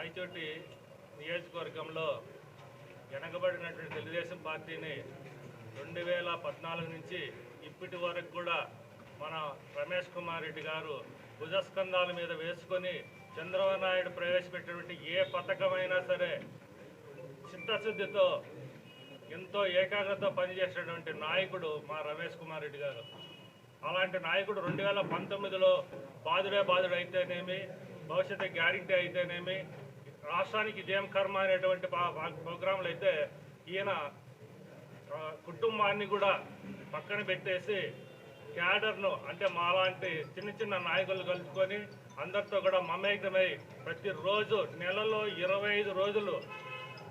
రాయచోటి నియోజకవర్గంలో వెనకబడినటువంటి తెలుగుదేశం పార్టీని రెండు వేల పద్నాలుగు నుంచి ఇప్పటి వరకు కూడా మన రమేష్ కుమార్ రెడ్డి గారు భుజస్కంధాల మీద వేసుకొని చంద్రబాబు నాయుడు ప్రవేశపెట్టినటువంటి ఏ పథకమైనా సరే చిత్తశుద్ధితో ఎంతో ఏకాగ్రత పనిచేసినటువంటి నాయకుడు మా రమేష్ కుమార్ రెడ్డి గారు. అలాంటి నాయకుడు రెండు వేల పంతొమ్మిదిలో బాధుడే బాధుడు అయితేనేమి భవిష్యత్తు గ్యారంటీ అయితేనేమి రాష్ట్రానికి జయం కర్మ అనేటువంటి ప్రోగ్రాంలు అయితే ఈయన కుటుంబాన్ని కూడా పక్కన పెట్టేసి క్యాడర్ను అంటే మాలాంటి చిన్న చిన్న నాయకులు కలుపుకొని అందరితో కూడా మమేకమై ప్రతిరోజు నెలలో ఇరవై ఐదు రోజులు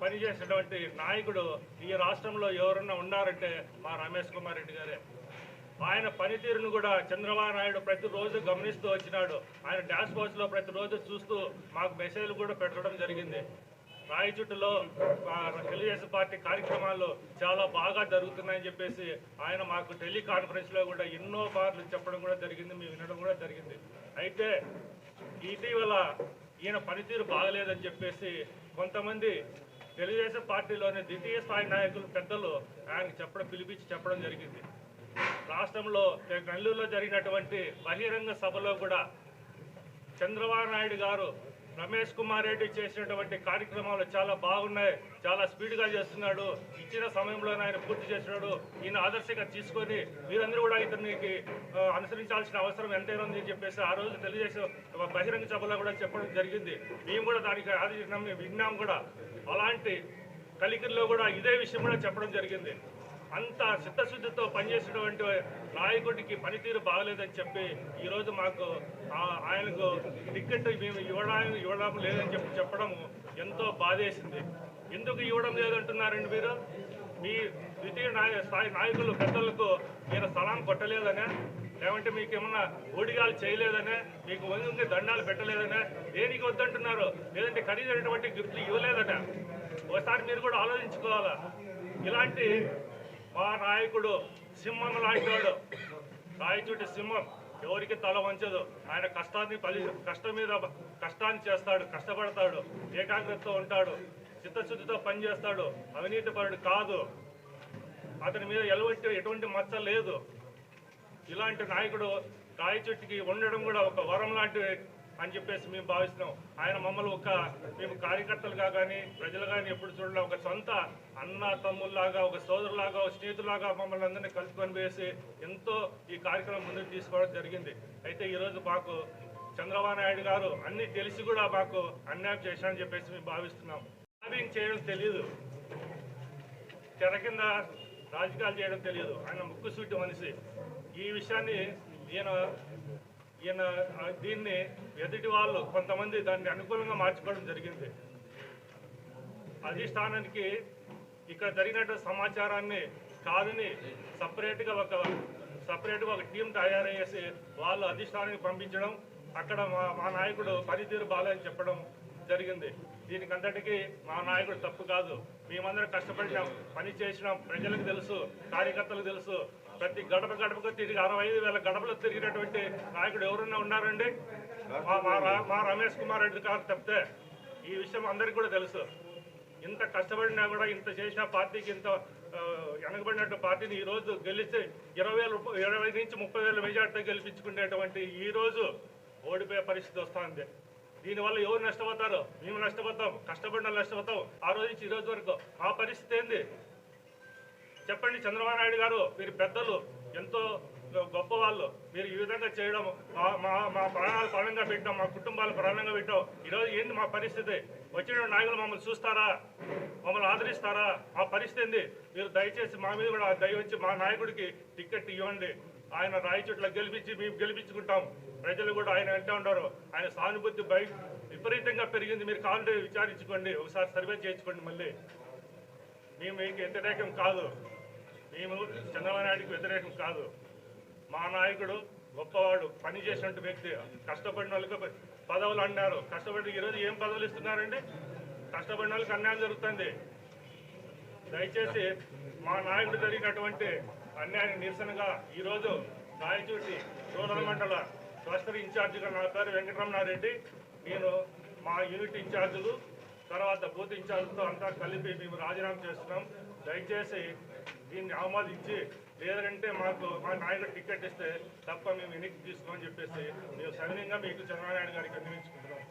పనిచేసినటువంటి నాయకుడు ఈ రాష్ట్రంలో ఎవరన్నా ఉన్నారంటే మా రమేష్ కుమార్ రెడ్డి గారే. ఆయన పనితీరును కూడా చంద్రబాబు నాయుడు ప్రతిరోజు గమనిస్తూ వచ్చినాడు. ఆయన డాష్ బోర్డ్స్లో ప్రతిరోజు చూస్తూ మాకు మెసేజ్లు కూడా పెట్టడం జరిగింది. రాయచుట్టులో తెలుగుదేశం పార్టీ కార్యక్రమాలు చాలా బాగా జరుగుతున్నాయని చెప్పేసి ఆయన మాకు టెలికాన్ఫరెన్స్లో కూడా ఎన్నో సార్లు చెప్పడం కూడా జరిగింది మేము వినడం కూడా జరిగింది. అయితే ఇటీవల ఈయన పనితీరు బాగలేదని చెప్పేసి కొంతమంది తెలుగుదేశం పార్టీలోని ద్వితీయ స్థాయి నాయకులు పెద్దలు ఆయనకు చెప్పడం పిలిపించి చెప్పడం జరిగింది. రాష్ట్రంలో నెల్లూరులో జరిగినటువంటి బహిరంగ సభలో కూడా చంద్రబాబు నాయుడు గారు రమేష్ కుమార్ రెడ్డి చేసినటువంటి కార్యక్రమాలు చాలా బాగున్నాయి చాలా స్పీడ్గా చేస్తున్నాడు ఇచ్చిన సమయంలో ఆయన పూర్తి చేసినాడు ఈయన ఆదర్శంగా తీసుకొని మీరందరూ కూడా ఇతనికి అనుసరించాల్సిన అవసరం ఎంతైనా ఉంది అని చెప్పేసి ఆ రోజు తెలుగుదేశం బహిరంగ సభలో కూడా చెప్పడం జరిగింది. మేము కూడా దానికి ఆదరించినాం మేము విన్నాం కూడా. అలాంటి కలికిరిలో కూడా ఇదే విషయం కూడా చెప్పడం జరిగింది. అంత సిద్ధశుద్ధితో పనిచేసినటువంటి నాయకుడికి పనితీరు బాగలేదని చెప్పి ఈరోజు మాకు ఆయనకు టికెట్ మేము ఇవ్వడానికి ఇవ్వడం లేదని చెప్పి చెప్పడం ఎంతో బాధేసింది. ఎందుకు ఇవ్వడం లేదంటున్నారండి మీరు? మీ ద్వితీయ నాయ స్థాయి నాయకులు పెద్దలకు మీరు స్థలాన్ని కొట్టలేదనే లేవంటే మీకు ఏమన్నా ఓడిగాలు చేయలేదనే మీకు వంగి దండాలు పెట్టలేదనే దేనికి వద్దంటున్నారు? లేదంటే ఖరీదైనటువంటి గిఫ్ట్లు ఇవ్వలేదనే ఒకసారి మీరు కూడా ఆలోచించుకోవాలా? ఇలాంటి మా నాయకుడు సింహం లాంటివాడు రాయచూటి సింహం ఎవరికి తల వంచదు. ఆయన కష్టాన్ని పలి కష్టం మీద కష్టాన్ని చేస్తాడు కష్టపడతాడు ఏకాగ్రతతో ఉంటాడు చిత్తశుద్ధితో పనిచేస్తాడు అవినీతి పరుడు కాదు. అతని మీద ఎలవంటి ఎటువంటి మచ్చ లేదు. ఇలాంటి నాయకుడు రాయచోటికి ఉండడం కూడా ఒక వరం లాంటి అని చెప్పేసి మేము భావిస్తున్నాం. ఆయన మమ్మల్ని ఒక మేము కార్యకర్తలుగా కానీ ప్రజలు కానీ ఎప్పుడు చూడలే. ఒక సొంత అన్న తమ్ముల్లాగా ఒక సోదరులాగా ఒక స్నేహితులాగా మమ్మల్ని అందరినీ కలుసుకొని వేసి ఎంతో ఈ కార్యక్రమం ముందుకు తీసుకోవడం జరిగింది. అయితే ఈరోజు మాకు చంద్రబాబు నాయుడు గారు అన్ని తెలిసి కూడా మాకు అన్యాయం చేశారని చెప్పేసి మేము భావిస్తున్నాం. లాబింగ్ చేయడం తెలియదు తెర కింద రాజకీయాలు చేయడం తెలియదు ఆయన ముక్కుసూటి మనిషి. ఈ విషయాన్ని నేను ఈయన దీన్ని ఎదుటి వాళ్ళు కొంతమంది దాన్ని అనుకూలంగా మార్చుకోవడం జరిగింది. అధిష్టానానికి ఇక్కడ జరిగినటువంటి సమాచారాన్ని కాదని సపరేట్గా ఒక సపరేట్గా ఒక టీం తయారయ్యేసి వాళ్ళు అధిష్టానానికి పంపించడం అక్కడ మా మా నాయకుడు పనితీరు బాగాలని చెప్పడం జరిగింది. దీనికంతటికీ మా నాయకుడు తప్పు కాదు. మేమందరం కష్టపడినాం పని చేసినాం ప్రజలకు తెలుసు కార్యకర్తలకు తెలుసు. ప్రతి గడప గడపకు తిరిగి అరవై ఐదు వేల గడపలు తిరిగినటువంటి నాయకుడు ఎవరన్నా ఉన్నారండి? మా మా రా- మా రమేష్ కుమార్ రెడ్డి గారు తప్పితే ఈ విషయం అందరికీ కూడా తెలుసు. ఇంత కష్టపడినా కూడా ఇంత చేసిన పార్టీకి ఇంత వెనకబడినట్టు పార్టీని ఈ రోజు గెలిస్తే ఇరవై వేల ఇరవై నుంచి ముప్పై వేల మెజార్టీతో గెలిపించుకునేటువంటి ఈ రోజు ఓడిపోయే పరిస్థితి వస్తుంది. దీనివల్ల ఎవరు నష్టపోతారు? మేము నష్టపోతాం. కష్టపడిన నష్టపోతాం. ఆ రోజు నుంచి ఈ రోజు వరకు ఆ పరిస్థితి ఏంది? చెప్పండి చంద్రబాబు నాయుడు గారు మీరు పెద్దలు ఎంతో గొప్ప వాళ్ళు మీరు ఈ విధంగా చేయడం మా మా మా ప్రాణాలు ప్రాణంగా పెట్టాం మా కుటుంబాలు ప్రాణంగా పెట్టాం ఈరోజు ఏంది మా పరిస్థితి? వచ్చిన నాయకులు మమ్మల్ని చూస్తారా? మమ్మల్ని ఆదరిస్తారా? మా పరిస్థితి ఏంది? మీరు దయచేసి మా మీద కూడా దయ వచ్చి మా నాయకుడికి టికెట్ ఇవ్వండి. ఆయన రాయచోట్ల గెలిపించి మేము గెలిపించుకుంటాం. ప్రజలు కూడా ఆయన వెంట ఉంటారు ఆయన సానుభూతి బయ విపరీతంగా పెరిగింది. మీరు కాలు విచారించుకోండి. ఒకసారి సర్వే చేయించుకోండి మళ్ళీ. మేము మీకు వ్యతిరేకం కాదు. మేము చంద్రబాబు నాయుడికి వ్యతిరేకం కాదు. మా నాయకుడు గొప్పవాడు పని చేసినట్టు వ్యక్తి. కష్టపడిన వాళ్ళకి పదవులు అన్నారు. కష్టపడి ఈరోజు ఏం పదవులు ఇస్తున్నారండి? కష్టపడిన వాళ్ళకి అన్యాయం జరుగుతుంది. దయచేసి మా నాయకుడు జరిగినటువంటి అన్యాయం నిరసనగా ఈరోజు రాయచూటి రూరల్ మండల క్లస్టర్ ఇన్ఛార్జిగా నా పేరు వెంకటరమణారెడ్డి. నేను మా యూనిట్ ఇన్ఛార్జీలు తర్వాత బూత్ ఇన్ఛార్జ్తో అంతా కలిపి మేము రాజీనామా చేస్తున్నాం. దయచేసి దీన్ని ఆమోదించి లేదంటే మాకు మా నాయకుడు టికెట్ ఇస్తే తప్ప మేము వెనక్కి తీసుకోమని చెప్పేసి మేము సవినీయంగా మీకు చంద్రబాబు నాయుడు గారికి అందించుకుంటున్నాం